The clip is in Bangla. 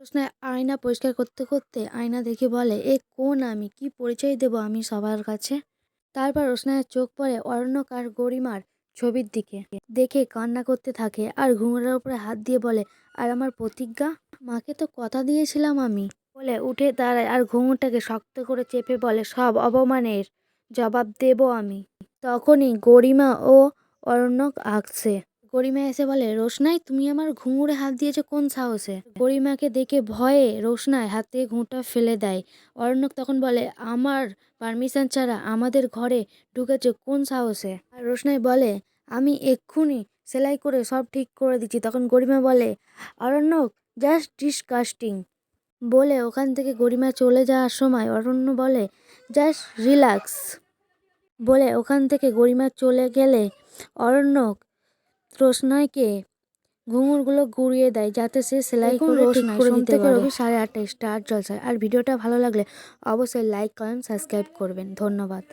রোশনাই আয়না পরিষ্কার করতে করতে আয়না দেখে বলে, এ কোন আমি? কি পরিচয় দেব আমি সবার কাছে? তারপর রোশনাইয়ের চোখ পড়ে অরণ্যক আর গরিমার ছবির দিকে। দেখে কান্না করতে থাকে আর ঘুঙুরের উপরে হাত দিয়ে বলে, আর আমার প্রতিজ্ঞা? মাকে তো কথা দিয়েছিলাম আমি। বলে উঠে দাঁড়ায় আর ঘুঙুরটাকে শক্ত করে চেপে বলে, সব অপমানের জবাব দেব আমি। তখনই গরিমা ও অরণ্যক আসছে গরিমা এসে বলে, রোশনাই, তুমি আমার ঘুঙুরে হাত দিয়েছ, কোন সাহসে? গরিমাকে দেখে ভয়ে রোশনাই হাত ঘুঁটা ফেলে দেয়। অরণ্যক তখন বলে, আমার পারমিশন ছাড়া আমাদের ঘরে ঢুকেছে, কোন সাহসে? আর রোশনাই বলে, আমি এক্ষুনি সেলাই করে সব ঠিক করে দিচ্ছি। তখন গরিমা বলে, অরণ্যক জাস্ট ডিসকাস্টিং বলে ওখান থেকে গরিমা চলে যাওয়ার সময় অরণ্য বলে জাস্ট রিল্যাক্স বলে ওখান থেকে গরিমা চলে গেলে অরণ্যক রোশনাইকে ঘুঙুরগুলো গুড়িয়ে দেয় যাতে সে সেলাই করে ঠিক করে সোম দিতে পারে। রবি সাড়ে আটটায় স্টার জলসায়। আর ভিডিওটা ভালো লাগলে অবশ্যই লাইক করেন সাবস্ক্রাইব করবেন। ধন্যবাদ।